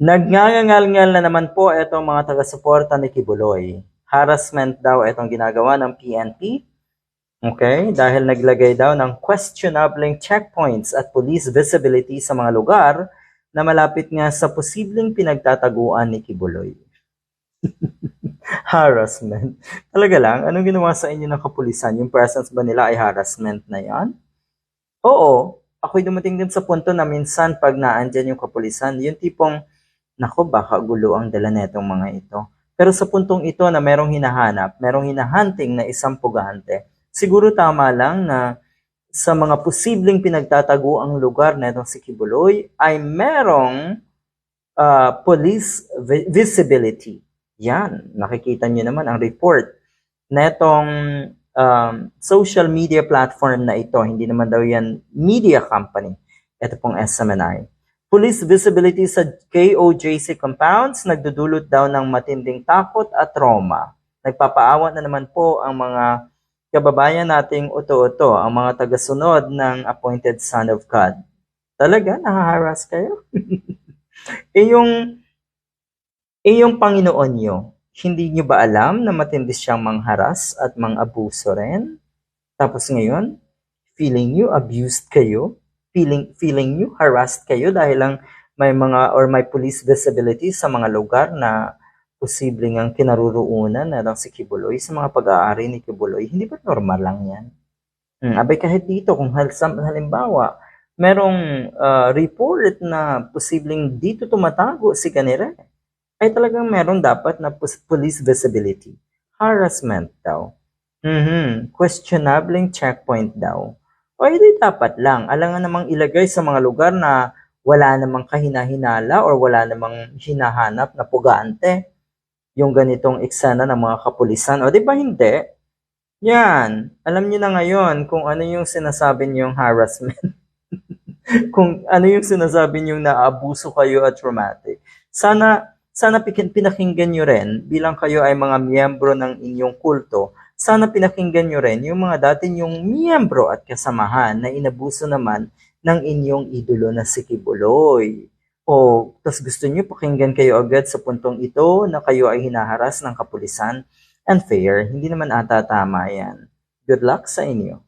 Nagngangal-ngal na naman po itong mga taga-suporta ni Kibuloy. Harassment daw itong ginagawa ng PNP. Okay? Dahil naglagay daw ng questionable checkpoints at police visibility sa mga lugar na malapit nga sa posibleng pinagtataguan ni Kibuloy. harassment. Talaga lang, anong ginawa sa inyo ng kapulisan? Yung presence ba nila ay harassment na yan? Oo, ako'y dumating din sa punto na minsan pag naandyan yung kapulisan, yung tipong, nako baka gulo ang dala netong mga ito. Pero sa puntong ito na merong hinahanap, merong hinahunting na isang pugante, siguro tama lang na sa mga posibleng pinagtatago ang lugar na itong si Kibuloy ay merong uh, police vi- visibility. Yan, nakikita nyo naman ang report na itong um, social media platform na ito, hindi naman daw yan media company, ito pong SMNI. Police visibility sa KOJC compounds nagdudulot daw ng matinding takot at trauma. Nagpapaawa na naman po ang mga kababayan nating uto-uto, ang mga tagasunod ng appointed son of God. Talaga, nahaharas kayo? iyong, iyong Panginoon nyo, hindi nyo ba alam na matindi siyang mangharas at mang-abuso rin? Tapos ngayon, feeling nyo abused kayo? Feeling, feeling nyo harassed kayo dahil lang may mga or may police visibility sa mga lugar na posibleng ang kinaruroonan na lang si Kibuloy sa mga pag-aari ni Kibuloy, hindi ba normal lang yan? Hmm, abay kahit dito, kung halimbawa, merong uh, report na posibleng dito tumatago si Kanire, ay talagang meron dapat na police visibility. Harassment daw. Mhm, questionable checkpoint daw. Hindi dapat lang. Alangan namang ilagay sa mga lugar na wala namang kahinahinala or wala namang hinahanap na pugante yung ganitong eksena ng mga kapulisan. O di ba hindi? Yan. Alam niyo na ngayon kung ano yung sinasabi niyong harassment. kung ano yung sinasabi niyong naabuso kayo at traumatic. Sana sana pinakinggan nyo rin bilang kayo ay mga miyembro ng inyong kulto. Sana pinakinggan nyo rin yung mga dati yung miyembro at kasamahan na inabuso naman ng inyong idolo na si Kibuloy. O, tas gusto nyo pakinggan kayo agad sa puntong ito na kayo ay hinaharas ng kapulisan. Unfair, hindi naman ata tama yan. Good luck sa inyo.